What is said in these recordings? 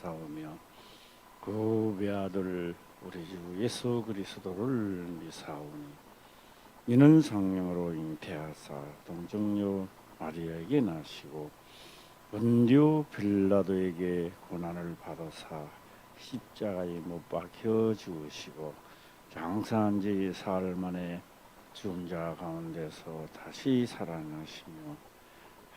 미사오며 그 외아들 우리 주 예수 그리스도를 미사오니 이는 성령으로 잉태하사 동정녀 마리아에게 나시고 은류 빌라도에게 고난을 받아사 십자가에 못 박혀 죽으시고 장사한 지 사흘 만에 죽은 자 가운데서 다시 살아나시며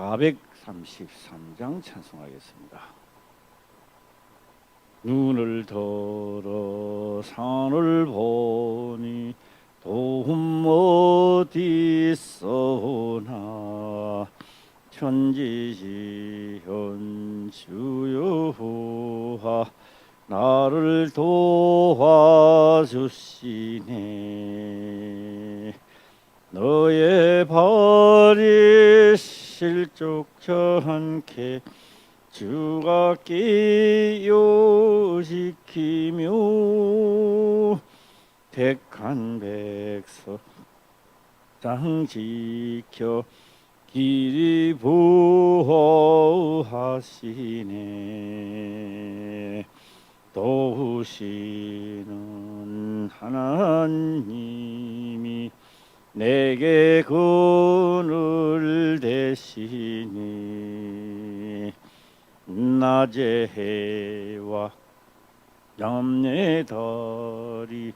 433장 찬송하겠습니다. 눈을 들어 산을 보니 도움 어디 있어나 천지지현 주여호와 나를 도와주시네 너의 발이 실족찮게 주가 끼요시키며 택한 백성 장 지켜 길이 보호하시네. 도우시는 하나님이 내게 그늘 대시니 낮의 해와 염내 달이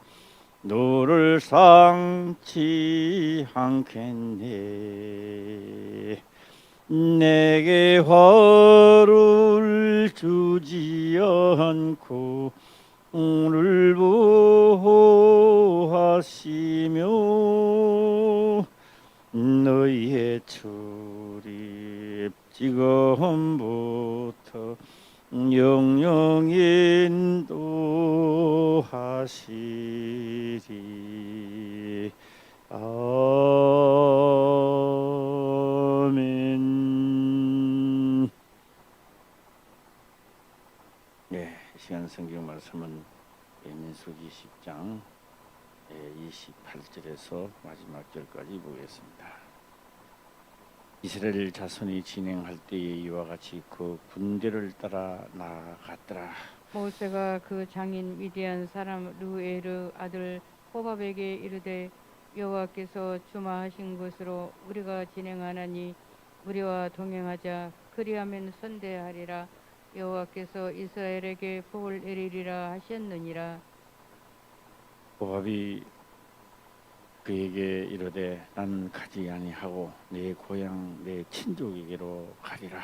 너를 상치 않겠네. 내게 화를 주지 않고 오늘 보호하시며 너희의 출입 지금부터 영영 인도하시리. 아 시간 성경 말씀은 민수기 10장 28절에서 마지막 절까지 보겠습니다. 이스라엘 자손이 진행할 때에 이와 같이 그 군대를 따라 나아갔더라. 모세가 그 장인 미디안 사람 루에르 아들 호밥에게 이르되 여호와께서 주마하신 것으로 우리가 진행하나니 우리와 동행하자 그리하면 선대하리라 여호와께서 이스라엘에게 복을 내리리라 하셨느니라. 보합이 그에게 이르되 난 가지 아니하고 내 고향 내 친족에게로 가리라.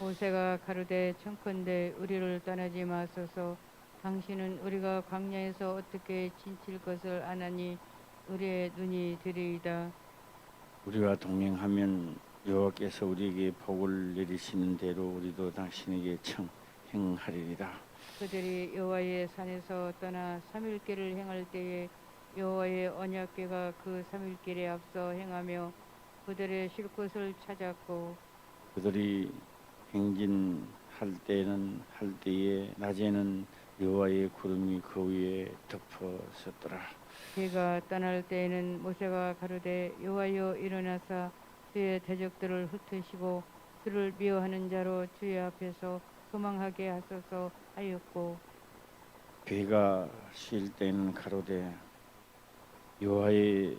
모세가 가로되 청컨대 우리를 떠나지 마소서. 당신은 우리가 광야에서 어떻게 진칠 것을 아나니 우리의 눈이 들이이다. 우리와 동행하면 여호와께서 우리에게 복을 내리시는 대로 우리도 당신에게 청행하리이다. 그들이 여호와의 산에서 떠나 삼일길을 행할 때에 여호와의 언약궤가 그 삼일길에 앞서 행하며 그들의 쉴 곳을 찾았고 그들이 행진할 때는 할 때에 낮에는 여호와의 구름이 그 위에 덮어섰더라. 그가 떠날 때에는 모세가 가로되 여호와여 일어나사 주의 대적들을 흩으시고 주를 미워하는 자로 주의 앞에서 도망하게 하소서 하였고 그가 쉴 때는 가로되 여호와의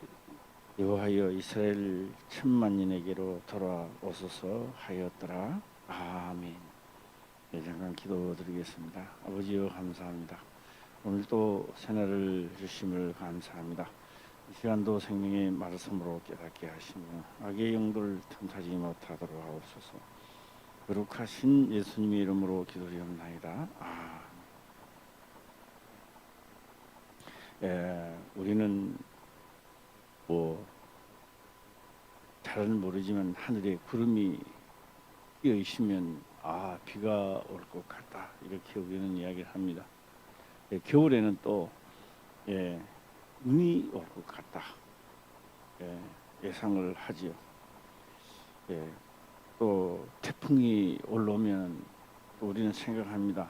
여호와여 이스라엘 천만인에게로 돌아오소서 하였더라. 아멘. 네, 잠깐 기도드리겠습니다. 아버지여 감사합니다. 오늘 또 새날을 주심을 감사합니다. 이 시간도 생명의 말씀으로 깨닫게 하시며 악의 영도를 틈타지 못하도록 하옵소서. 거룩하신 예수님의 이름으로 기도리옵나이다. 아. 에, 우리는 뭐 잘은 모르지만 하늘에 구름이 끼어 있으면 아 비가 올 것 같다 이렇게 우리는 이야기를 합니다. 예, 겨울에는 또 예, 눈이 올 것 같다 예, 예상을 하지요. 예, 또 태풍이 올라오면 또 우리는 생각합니다.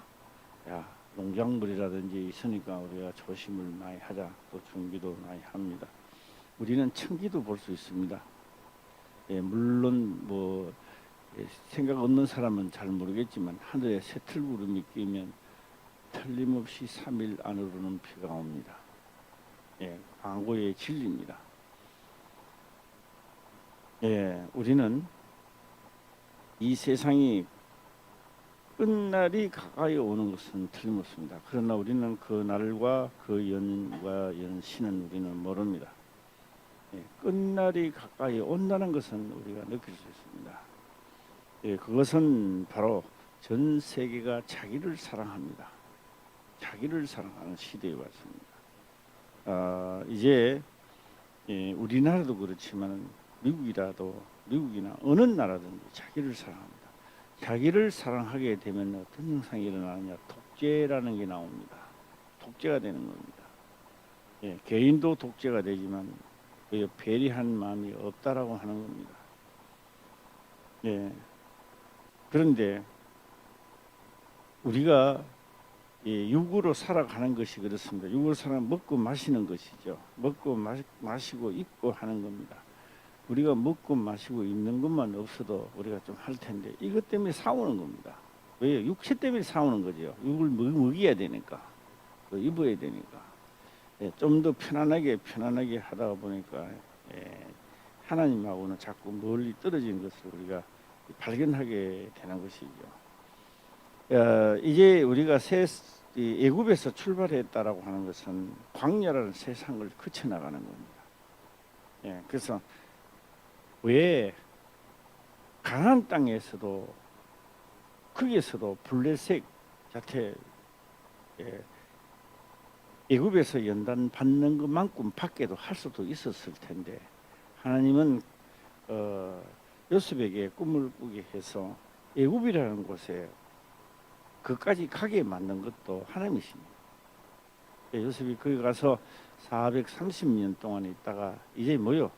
야 농작물이라든지 있으니까 우리가 조심을 많이 하자 또 준비도 많이 합니다. 우리는 천기도 볼 수 있습니다. 예, 물론 뭐 예, 생각 없는 사람은 잘 모르겠지만 하늘에 새틀 구름이 끼면 틀림없이 3일 안으로는 비가 옵니다. 예, 광고의 진리입니다. 예, 우리는 이 세상이 끝날이 가까이 오는 것은 틀림없습니다. 그러나 우리는 그 날과 그 연과 연시는 우리는 모릅니다. 예, 끝날이 가까이 온다는 것은 우리가 느낄 수 있습니다. 예, 그것은 바로 전 세계가 자기를 사랑합니다. 자기를 사랑하는 시대에 왔습니다. 아, 이제 예, 우리나라도 그렇지만 미국이라도 미국이나 어느 나라든지 자기를 사랑합니다. 자기를 사랑하게 되면 어떤 현상이 일어나느냐 독재라는 게 나옵니다. 독재가 되는 겁니다. 예, 개인도 독재가 되지만 그 배려한 마음이 없다라고 하는 겁니다. 예. 그런데 우리가 이 육으로 살아가는 것이 그렇습니다. 육으로 살아 먹고 마시는 것이죠. 먹고 마시, 마시고 입고 하는 겁니다. 우리가 먹고 마시고 입는 것만 없어도 우리가 좀 할 텐데 이것 때문에 싸우는 겁니다. 왜요? 육체 때문에 싸우는 거죠. 육을 먹, 먹여야 되니까 또 입어야 되니까 예, 좀 더 편안하게 편안하게 하다 보니까 예, 하나님하고는 자꾸 멀리 떨어지는 것을 우리가 발견하게 되는 것이죠. 어, 이제 우리가 새이 애굽에서 출발했다라고 하는 것은 광야라는 세상을 거쳐 나가는 겁니다. 예, 그래서 왜 가나안 땅에서도 거기에서도 블레셋 자체 예, 애굽에서 연단 받는 것만큼 밖에도 할 수도 있었을 텐데 하나님은 어, 요셉에게 꿈을 꾸게 해서 애굽이라는 곳에 그까지 가게 만든 것도 하나님이십니다. 예, 요셉이 거기 가서 430년 동안 있다가 이제 뭐요?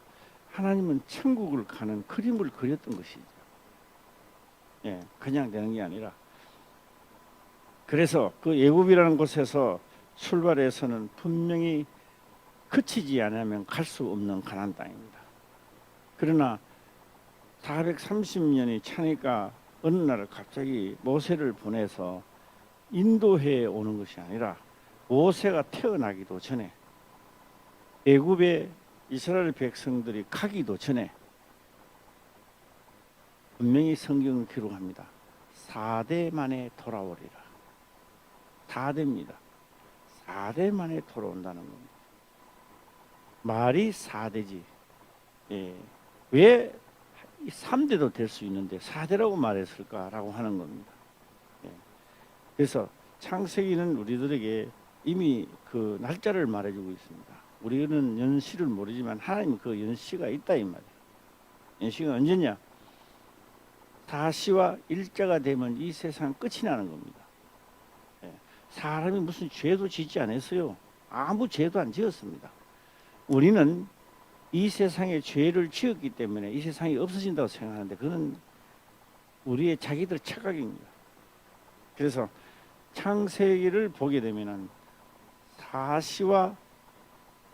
하나님은 천국을 가는 그림을 그렸던 것이죠. 예, 그냥 되는 게 아니라 그래서 그 애굽이라는 곳에서 출발해서는 분명히 그치지 않으면 갈 수 없는 가나안 땅입니다. 그러나 430년이 차니까 어느 날 갑자기 모세를 보내서 인도해 오는 것이 아니라 모세가 태어나기도 전에 애굽의 이스라엘 백성들이 가기도 전에 분명히 성경을 기록합니다. 4대 만에 돌아오리라. 4대입니다. 4대 만에 돌아온다는 겁니다. 말이 4대지. 예. 왜 3대도 될 수 있는데 4대라고 말했을까라고 하는 겁니다. 예. 그래서 창세기는 우리들에게 이미 그 날짜를 말해주고 있습니다. 우리는 연시를 모르지만 하나님 그 연시가 있다 이 말이에요. 연시가 언제냐? 다시와 일자가 되면 이 세상 끝이 나는 겁니다. 예. 사람이 무슨 죄도 짓지 않았어요. 아무 죄도 안 지었습니다. 우리는 이 세상에 죄를 지었기 때문에 이 세상이 없어진다고 생각하는데 그는 우리의 자기들 착각입니다. 그래서 창세기를 보게 되면은 사시와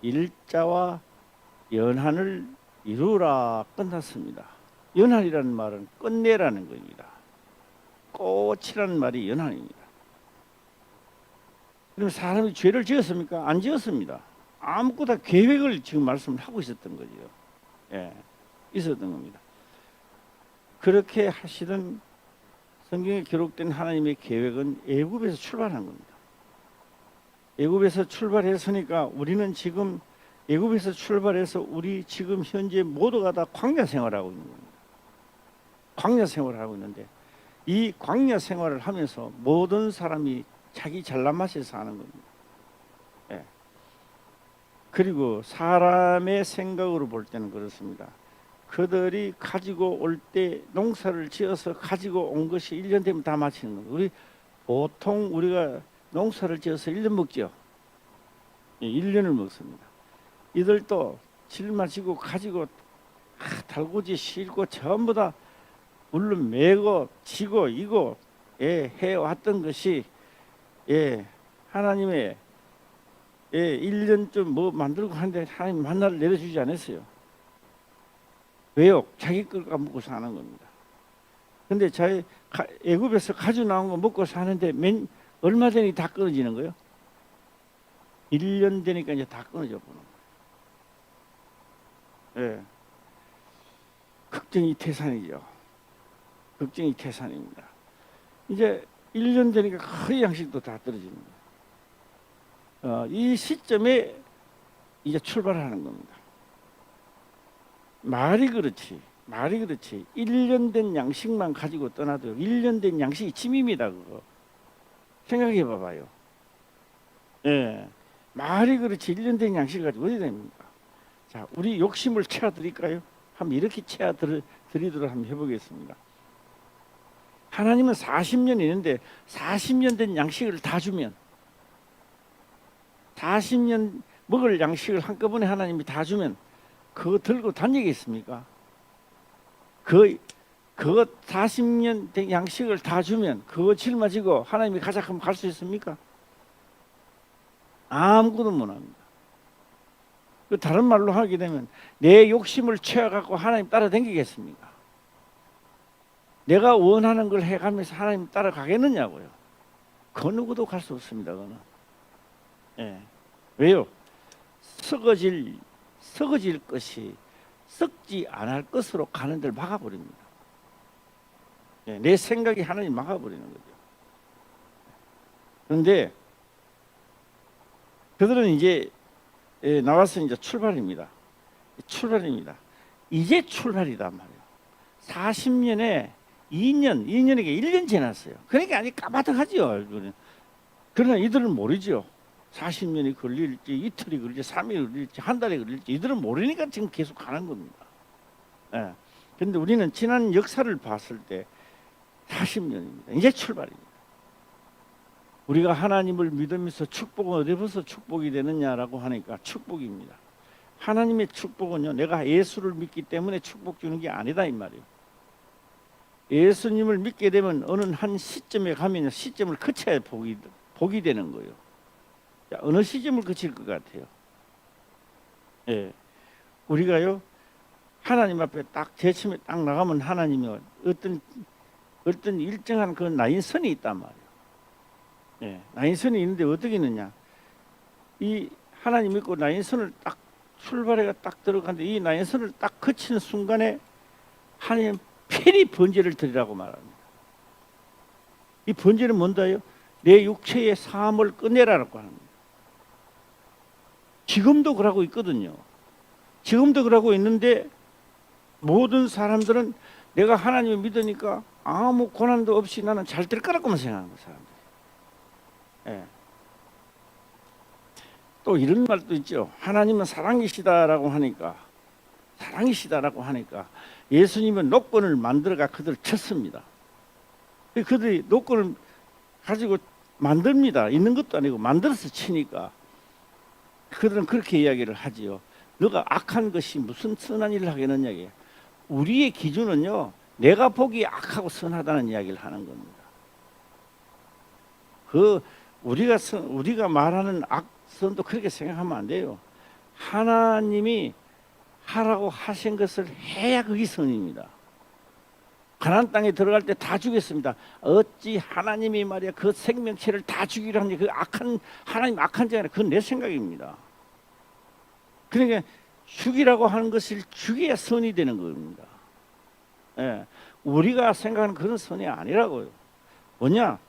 일자와 연한을 이루라 끝났습니다. 연한이라는 말은 끝내라는 겁니다. 꽃이라는 말이 연한입니다. 그럼 사람이 죄를 지었습니까? 안 지었습니다. 아무것도 계획을 지금 말씀을 하고 있었던 거죠. 예, 있었던 겁니다. 그렇게 하시던 성경에 기록된 하나님의 계획은 애굽에서 출발한 겁니다. 애굽에서 출발했으니까 우리는 지금 애굽에서 출발해서 우리 지금 현재 모두가 다 광야 생활하고 있는 겁니다. 광야 생활을 하고 있는데 이 광야 생활을 하면서 모든 사람이 자기 잘난 맛에서 하는 겁니다. 그리고 사람의 생각으로 볼 때는 그렇습니다. 그들이 가지고 올 때 농사를 지어서 가지고 온 것이 1년 되면 다 마치는 거예요. 우리 보통 우리가 농사를 지어서 1년 먹죠. 예, 1년을 먹습니다. 이들도 짊어지고 가지고 아, 달구지 싣고 전부 다 물론 메고 지고 이고 예, 해왔던 것이 예, 하나님의 예, 1년쯤 뭐 만들고 하는데 하나님 만나를 내려주지 않았어요. 왜요? 자기 걸 까먹고 사는 겁니다. 근데 자기 가- 애굽에서 가져 나온 거 먹고 사는데 맨 얼마 전에 다 끊어지는 거예요? 1년 되니까 이제 다 끊어져 보는 거예요. 예. 걱정이 태산이죠. 걱정이 태산입니다. 이제 1년 되니까 거의 양식도 다 떨어집니다. 어, 이 시점에 이제 출발하는 겁니다. 말이 그렇지. 말이 그렇지. 1년 된 양식만 가지고 떠나도 1년 된 양식이 짐입니다. 그거. 생각해 봐봐요. 예. 말이 그렇지. 1년 된 양식 가지고 어디 됩니까? 자, 우리 욕심을 채워 드릴까요? 한번 이렇게 채워 드- 드리도록 한번 해보겠습니다. 하나님은 40년 있는데 40년 된 양식을 다 주면 40년 먹을 양식을 한꺼번에 하나님이 다 주면 그거 들고 다니겠습니까? 그 그거 40년 된 양식을 다 주면 그거 짊어지고 하나님이 가자 하면 갈 수 있습니까? 아무것도 못 합니다. 그 다른 말로 하게 되면 내 욕심을 채워갖고 하나님 따라 다니겠습니까? 내가 원하는 걸 해가면서 하나님 따라가겠느냐고요. 그 누구도 갈 수 없습니다. 그거는. 예. 왜요? 썩어질 썩어질 것이 썩지 않을 것으로 가는 데를 막아버립니다. 예, 내 생각이 하나님 막아버리는 거죠. 그런데 그들은 이제 예, 나와서 이제 출발입니다. 출발입니다. 이제 출발이단 말이에요. 40년에 2년, 2년에게 1년 지났어요. 그러니까 아니 까마득하죠. 그러나 이들은 모르죠. 40년이 걸릴지 이틀이 걸릴지 3일이 걸릴지 한 달이 걸릴지 이들은 모르니까 지금 계속 가는 겁니다. 예. 근데 우리는 지난 역사를 봤을 때 40년입니다. 이제 출발입니다. 우리가 하나님을 믿으면서 축복은 어디서부터 축복이 되느냐라고 하니까 축복입니다. 하나님의 축복은요, 내가 예수를 믿기 때문에 축복 주는 게 아니다 이 말이에요. 예수님을 믿게 되면 어느 한 시점에 가면 시점을 거쳐야 복이 복이 되는 거예요. 자, 어느 시점을 거칠 것 같아요. 예, 우리가요 하나님 앞에 딱 제침에 딱 나가면 하나님이 어떤 어떤 일정한 그 나인선이 있단 말이에요. 예, 나인선이 있는데 어떻게 있느냐? 이 하나님 믿고 나인선을 딱 출발해가 딱 들어가는데 이 나인선을 딱 거치는 순간에 하나님 편히 번제를 드리라고 말합니다. 이 번제는 뭔가요? 내 육체의 삶을 끝내라고 합니다. 지금도 그러고 있거든요. 지금도 그러고 있는데 모든 사람들은 내가 하나님을 믿으니까 아무 고난도 없이 나는 잘 될 거라고만 생각하는 거예요, 사람들이. 예. 또 이런 말도 있죠. 하나님은 사랑이시다라고 하니까 사랑이시다라고 하니까 예수님은 노건을 만들어가 그들 쳤습니다. 그들이 노건을 가지고 만듭니다. 있는 것도 아니고 만들어서 치니까 그들은 그렇게 이야기를 하지요. 너가 악한 것이 무슨 선한 일을 하겠느냐. 우리의 기준은요. 내가 보기 악하고 선하다는 이야기를 하는 겁니다. 그 우리가 선, 우리가 말하는 악선도 그렇게 생각하면 안 돼요. 하나님이 하라고 하신 것을 해야 그게 선입니다. 가나안 땅에 들어갈 때 다 죽였습니다. 어찌 하나님이 말이야 그 생명체를 다 죽이려 하니 그 악한 하나님 악한 자가 그건 내 생각입니다. 그러니까 죽이라고 하는 것을 죽여야 선이 되는 겁니다. 예, 우리가 생각하는 그런 선이 아니라고요. 뭐냐?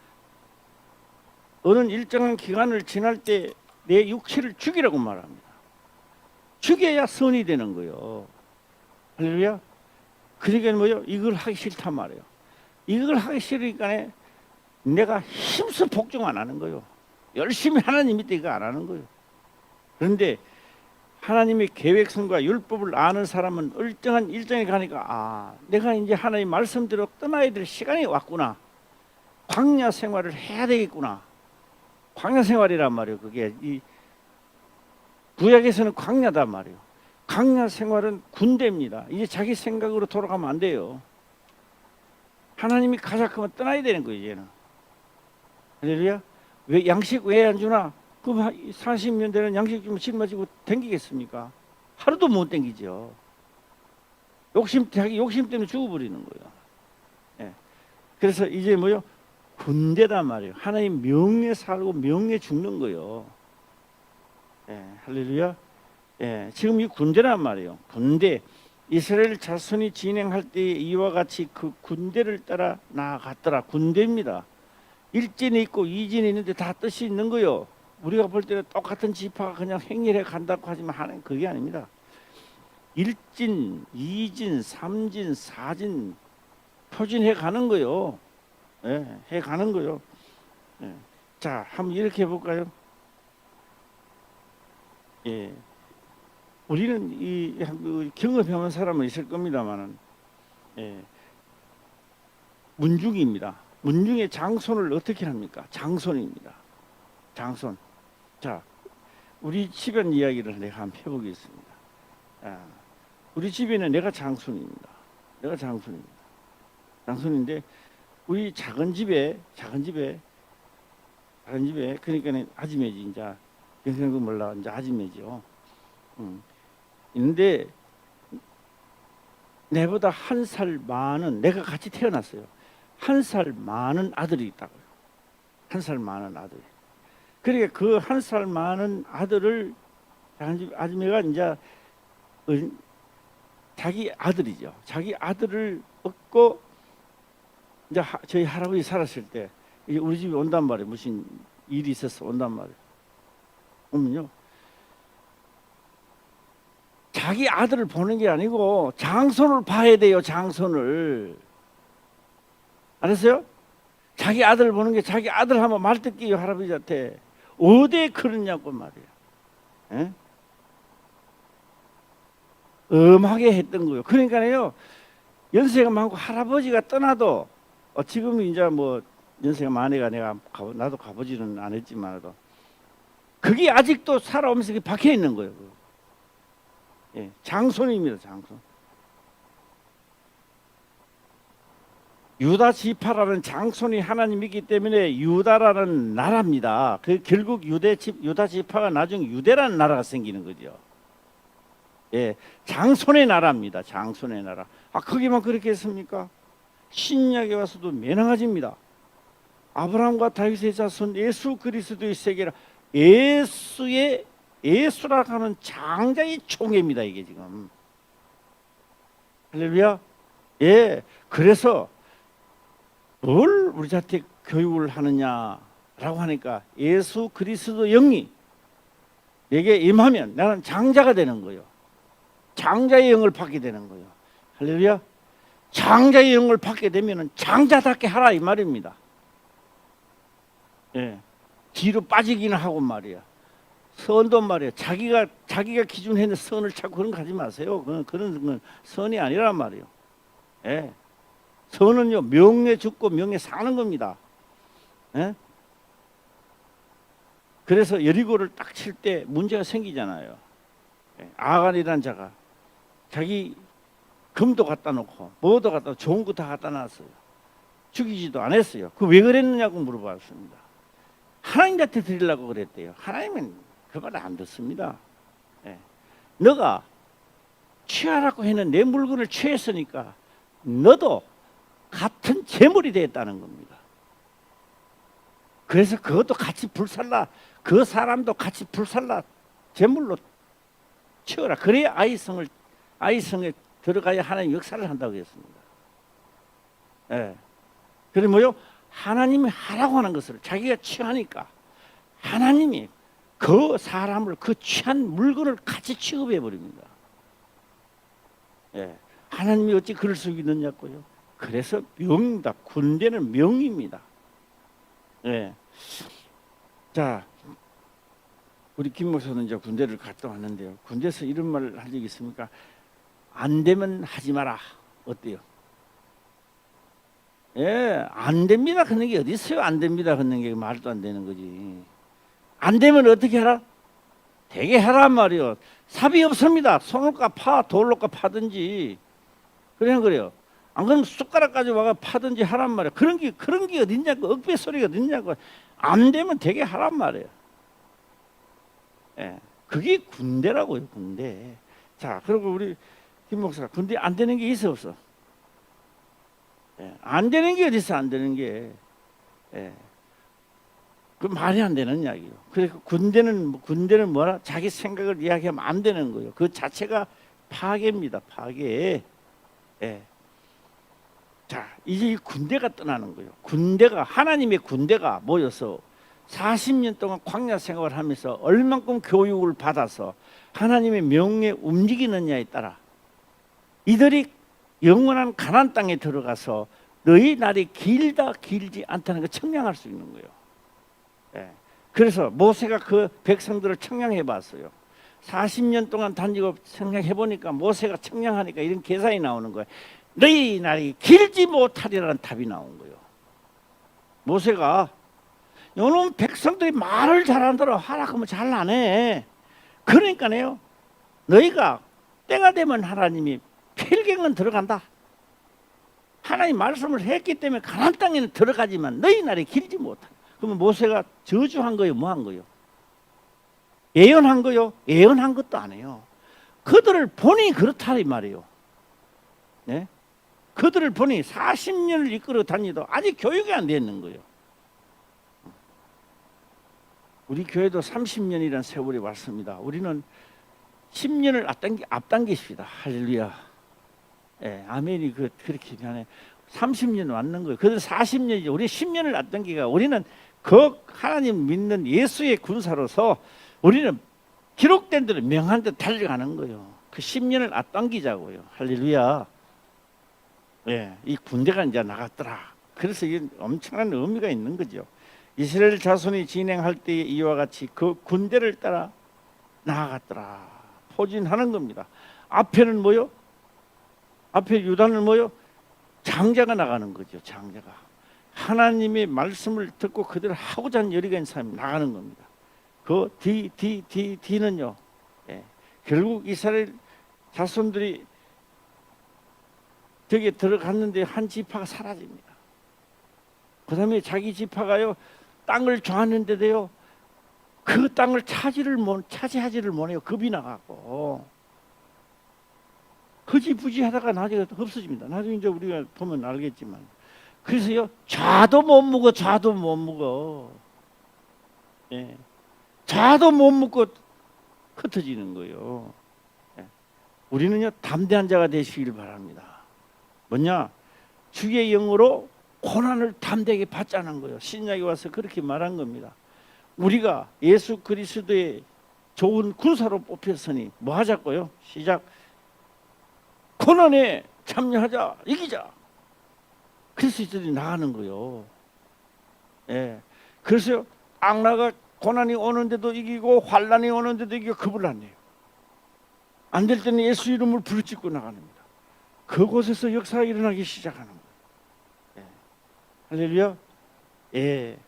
어느 일정한 기간을 지날 때 내 육체를 죽이라고 말합니다. 죽여야 선이 되는 거요. 할렐루야. 그러니까 뭐요? 이걸 하기 싫단 말이에요. 이걸 하기 싫으니까 내가 힘써 복종 안 하는 거요. 열심히 하나님 믿때 이거 안 하는 거요. 그런데 하나님의 계획성과 율법을 아는 사람은 일정한 일정에 가니까 아 내가 이제 하나님 말씀대로 떠나야 될 시간이 왔구나 광야 생활을 해야 되겠구나 광야 생활이란 말이에요 그게 이 구약에서는 광야단 말이에요 광야 생활은 군대입니다 이제 자기 생각으로 돌아가면 안 돼요 하나님이 가자하면 떠나야 되는 거예요 이제는 할렐루야 왜 양식 왜 안 주나 그럼 40년 되는 양식 좀 짊어지고 댕기겠습니까? 하루도 못 댕기죠. 욕심 자기 욕심 때문에 죽어버리는 거예요. 예. 그래서 이제 뭐요? 군대단 말이에요. 하나님 명예 살고 명예 죽는 거요. 예, 할렐루야. 예, 지금 이 군대란 말이에요. 군대. 이스라엘 자손이 진행할 때 이와 같이 그 군대를 따라 나아갔더라. 군대입니다. 일진이 있고 이진이 있는데 다 뜻이 있는 거요. 우리가 볼 때는 똑같은 지파가 그냥 행렬해 간다고 하지만 하는 그게 아닙니다. 일진, 이진, 삼진, 사진 표진해 가는 거요. 예, 해 가는 거요. 예. 자, 한번 이렇게 해 볼까요? 예. 우리는 이그 경험해본 사람은 있을 겁니다만은 예. 문중입니다. 문중의 장손을 어떻게 합니까? 장손입니다. 장손. 자, 우리 집안 이야기를 내가 한번 해보겠습니다. 아, 우리 집에는 내가 장손입니다. 내가 장손입니다. 장손인데 우리 작은 집에 작은 집에 작은 집에 그러니까는 아지매지 이제 영생도 몰라 이제 아지매죠. 음. 있는데 내보다 한 살 많은 내가 같이 태어났어요. 한 살 많은 아들이 있다고요. 한 살 많은 아들. 그러니까 그 한 살 많은 아들을 아줌마가 이제 어, 자기 아들이죠. 자기 아들을 얻고 이제 하- 저희 할아버지 살았을 때 우리 집에 온단 말이에요. 무슨 일이 있어서 온단 말이에요. 오면요. 자기 아들을 보는 게 아니고 장손을 봐야 돼요. 장손을. 알았어요? 자기 아들 보는 게 자기 아들 하면 말 듣기요 할아버지한테 어디에 그러냐고 말이야. 예? 엄하게 했던 거예요. 그러니까요 연세가 많고 할아버지가 떠나도 어, 지금 이제 뭐 연세가 많으니까 내가 나도 가보지는 않았지만도 그게 아직도 살아오면서 박혀 있는 거예요. 예, 장손입니다, 장손. 유다 지파라는 장손이 하나님이기 때문에 유다라는 나라입니다. 그 결국 유대 집 유다 지파가 나중 유대라는 나라가 생기는 거죠. 예, 장손의 나라입니다. 장손의 나라. 아, 거기만 그렇게 했습니까? 신약에 와서도 매너가집니다. 아브라함과 다윗의 자손 예수 그리스도의 세계라 예수의 예수라고 하는 장자의 총회입니다. 이게 지금 할렐루야. 예, 그래서 뭘 우리한테 교육을 하느냐라고 하니까 예수 그리스도 영이 내게 임하면 나는 장자가 되는 거예요. 장자의 영을 받게 되는 거예요. 할렐루야. 장자의 영을 받게 되면은 장자답게 하라 이 말입니다. 예. 뒤로 빠지기는 하고 말이야. 선도 말이야. 자기가 자기가 기준했는 선을 찾고 그런 거 하지 마세요. 그건 그런 건 선이 아니란 말이에요. 예. 선은요 명예 죽고 명예 사는 겁니다. 예? 그래서 여리고를 딱 칠 때 문제가 생기잖아요. 예, 아간이라는 자가 자기 금도 갖다 놓고 뭐도 갖다 놓고 좋은 거 다 갖다 놨어요. 죽이지도 않았어요. 그 왜 그랬느냐고 물어봤습니다. 하나님한테 드리려고 그랬대요. 하나님은 그말안 듣습니다. 예. 너가 취하라고 했는 내 물건을 취했으니까 너도 같은 재물이 됐다는 겁니다. 그래서 그것도 같이 불살라 그 사람도 같이 불살라 재물로 치워라. 그래야 아이성을 아이성에 들어가야 하나님 역사를 한다고 했습니다. 예. 그래 뭐요? 하나님이 하라고 하는 것을 자기가 취하니까 하나님이 그 사람을 그 취한 물건을 같이 취급해 버립니다. 예. 하나님이 어찌 그럴 수 있느냐고요? 그래서 명이다. 군대는 명입니다. 예. 자, 우리 김 목사는 이제 군대를 갔다 왔는데요. 군대에서 이런 말을 한 적이 있습니까? 안 되면 하지 마라. 어때요? 예, 안 됩니다. 그런 게 어디 있어요? 안 됩니다. 그런 게 말도 안 되는 거지. 안 되면 어떻게 하라? 되게 하란 말이요. 삽이 없습니다. 손을까 파, 돌로까 파든지. 그냥 그래요. 안 그러면 숟가락까지 와가 파든지 하란 말이야. 그런 게 그런 게 어딨냐고 억배 소리가 어딨냐고. 안 되면 되게 하란 말이에요. 예, 그게 군대라고요, 군대. 자, 그리고 우리 김 목사 군대 안 되는 게 있어 없어? 예, 안 되는 게 어디 있어? 안 되는 게. 예. 그 말이 안 되는 이야기요. 그래서 군대는 뭐- 군대는 뭐라 자기 생각을 이야기하면 안 되는 거예요. 그 자체가 파괴입니다. 파괴. 예. 자, 이제 이 군대가 떠나는 거예요. 군대가 하나님의 군대가 모여서 40년 동안 광야 생활을 하면서 얼만큼 교육을 받아서 하나님의 명에 움직이느냐에 따라 이들이 영원한 가나안 땅에 들어가서 너희 날이 길다 길지 않다는 걸 청량할 수 있는 거예요. 예. 그래서 모세가 그 백성들을 청량해 봤어요. 40년 동안 단지고 청량해 보니까 모세가 청량하니까 이런 계산이 나오는 거예요. 너희 날이 길지 못하리라는 답이 나온 거예요. 모세가 요놈 백성들이 말을 잘한다고 하라 그러면 잘 안 해. 그러니까요. 너희가 때가 되면 하나님이 필경은 들어간다. 하나님 말씀을 했기 때문에 가나안 땅에는 들어가지만 너희 날이 길지 못하. 그러면 모세가 저주한 거예요, 뭐 한 거예요? 예언한 거요? 예언한 것도 아니에요. 그들을 보니 그렇다 이 말이에요. 네? 그들을 보니 40년을 이끌어 다니도 아직 교육이 안 되는 거예요. 우리 교회도 30년이라는 세월이 왔습니다. 우리는 10년을 앞당기, 앞당기십니다. 할렐루야. 예, 아멘이 그, 그렇게 하네. 30년 왔는 거예요. 그들 40년이죠. 우리 10년을 앞당기가 우리는 그 하나님 믿는 예수의 군사로서 우리는 기록된 대로 명한 대 달려가는 거예요. 그 10년을 앞당기자고요. 할렐루야. 예, 이 군대가 이제 나갔더라. 그래서 이게 엄청난 의미가 있는 거죠. 이스라엘 자손이 진행할 때 이와 같이 그 군대를 따라 나아갔더라. 포진하는 겁니다. 앞에는 뭐요? 앞에 유다는 뭐요? 장자가 나가는 거죠. 장자가 하나님의 말씀을 듣고 그대로 하고자 하는 열의가 있는 사람이 나가는 겁니다. 그 뒤, 뒤, 뒤, 뒤는요. 예. 결국 이스라엘 자손들이 저기 들어갔는데 한 지파가 사라집니다. 그 다음에 자기 지파가요 땅을 좋았는데도요 그 땅을 차지를 못 차지하지를 못해요 겁이 나가고 허지부지하다가 나중에 없어집니다. 나중에 이제 우리가 보면 알겠지만 그래서요 좌도 못 묵어 좌도 못 묵어 예 좌도 못 묵고 흩어지는 거예요. 예. 우리는요 담대한 자가 되시길 바랍니다. 뭐냐 주의 영으로 고난을 담대하게 받자는 거예요. 신약에 와서 그렇게 말한 겁니다. 우리가 예수 그리스도의 좋은 군사로 뽑혔으니 뭐 하자고요? 시작. 고난에 참여하자, 이기자. 이들이 나가는 거요. 예. 그래서 악나가 고난이 오는데도 이기고 환란이 오는데도 이기고 겁을 안 내요. 안 될 때는 예수 이름을 부르짖고 나갑니다. 그곳에서 역사가 일어나기 시작하는 거예요. 예. 할렐루야. 예.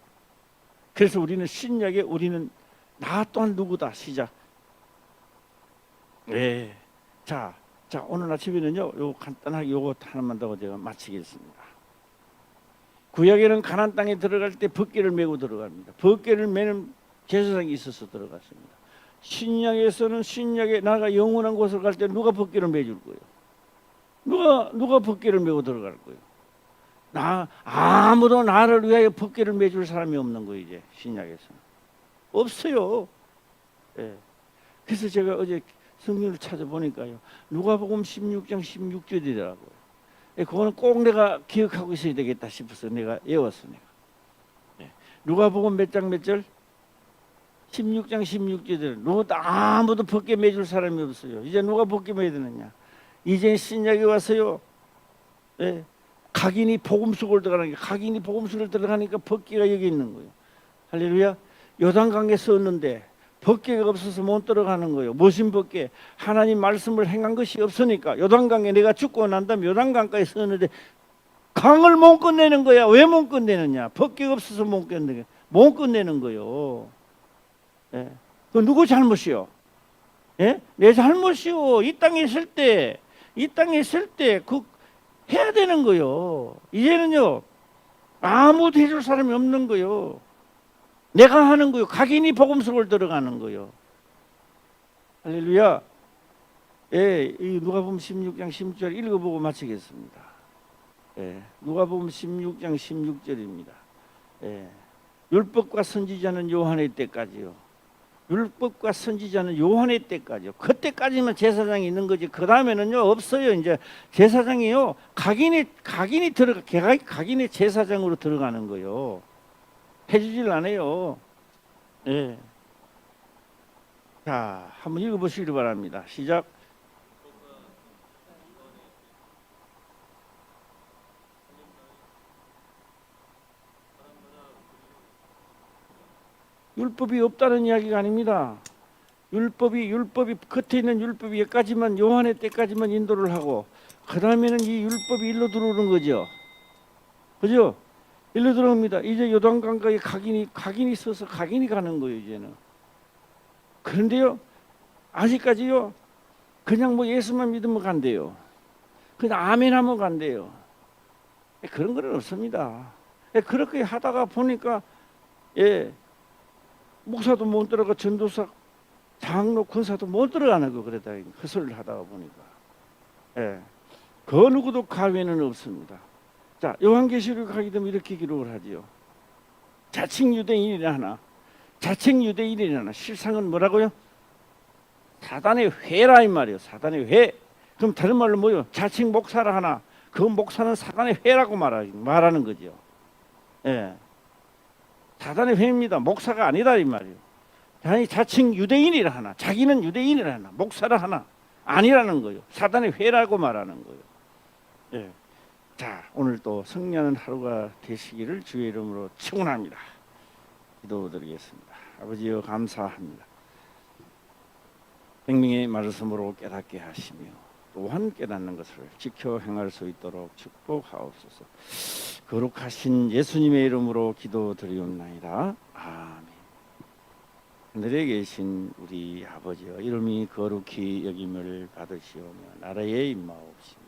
그래서 우리는 신약에 우리는 나 또한 누구다 시작. 예. 자, 자 오늘 아침에는요. 요 간단하게 요거 하나만 더 제가 마치겠습니다. 구약에는 가나안 땅에 들어갈 때 벗개를 메고 들어갑니다. 벗개를 메는 제사장이 있어서 들어갔습니다. 신약에서는 신약에 나가 영원한 곳을 갈 때 누가 벗개를 메줄 거예요? 누가 누가 벗개를 메고 들어갈 거예요? 나 아무도 나를 위하여 벗개를 메줄 사람이 없는 거예요 이제 신약에서 없어요. 예. 그래서 제가 어제 성경을 찾아보니까요 누가복음 16장 16절이더라고요. 예, 그거는 꼭 내가 기억하고 있어야 되겠다 싶어서 내가 외웠어 내가. 예. 누가복음 몇장 몇 절? 16장 16절에 누구 아무도 벗게 매줄 사람이 없어요. 이제 누가 벗게 매야 되느냐? 이제 신약에 와서요. 예. 각인이 복음 속을 들어가는 게 각인이 복음 속을 들어가니까 벗기가 여기 있는 거예요. 할렐루야. 요단강에 썼는데 법계가 없어서 못 들어가는 거예요. 무슨 법계? 하나님 말씀을 행한 것이 없으니까 요단강에 내가 죽고 난 다음에 요단강가에 서는데 강을 못 끝내는 거야. 왜 못 끝내느냐? 법계가 없어서 못 끝내는 못 끝내는 거요. 예. 그 누구 잘못이요? 예? 내 잘못이요. 이 땅에 있을 때, 이 땅에 있을 때 그 해야 되는 거요. 이제는요. 아무도 해줄 사람이 없는 거요. 내가 하는 거요. 각인이 복음 속을 들어가는 거요. 할렐루야. 예, 이 누가복음 16장 16절 읽어보고 마치겠습니다. 예, 누가복음 16장 16절입니다. 예, 율법과 선지자는 요한의 때까지요. 율법과 선지자는 요한의 때까지요. 그때까지만 제사장이 있는 거지. 그 다음에는요 없어요. 이제 제사장이요 각인이 각인이 들어가 각- 각인이 제사장으로 들어가는 거요. 해주질 않아요. 예. 자, 한번 읽어보시기 바랍니다. 시작. 율법이 없다는 이야기가 아닙니다. 율법이 율법이 겉에 있는 율법이 여기까지만 요한의 때까지만 인도를 하고 그 다음에는 이 율법이 일로 들어오는 거죠. 그죠? 일로 들어옵니다. 이제 요단강가에 각인이 각인이 있어서 각인이 가는 거예요 이제는. 그런데요 아직까지요 그냥 뭐 예수만 믿으면 간대요. 그냥 아멘하면 간대요. 그런 건 없습니다. 그렇게 하다가 보니까 예 목사도 못 들어가 전도사 장로 권사도 못 들어가는 거 그러다 헛소리를 하다가 보니까 예. 그 누구도 가외는 없습니다. 자 요한계시록 하게 되면 이렇게 기록을 하지요. 자칭 유대인이 하나, 자칭 유대인이 하나. 실상은 뭐라고요? 사단의 회라 이 말이에요. 사단의 회. 그럼 다른 말로 뭐요? 자칭 목사라 하나. 그 목사는 사단의 회라고 말하, 말하는 거죠. 예. 사단의 회입니다. 목사가 아니다 이 말이에요. 아니 자칭 유대인이라 하나, 자기는 유대인이라 하나, 목사라 하나 아니라는 거예요. 사단의 회라고 말하는 거예요. 예. 자, 오늘 또 성령하는 하루가 되시기를 주의 이름으로 축원합니다. 기도드리겠습니다. 아버지여 감사합니다. 백명의 말씀으로 깨닫게 하시며 또한 깨닫는 것을 지켜 행할 수 있도록 축복하옵소서. 거룩하신 예수님의 이름으로 기도드리옵나이다. 아멘. 하늘에 계신 우리 아버지여 이름이 거룩히 여김을 받으시오며 나라의 임마옵시며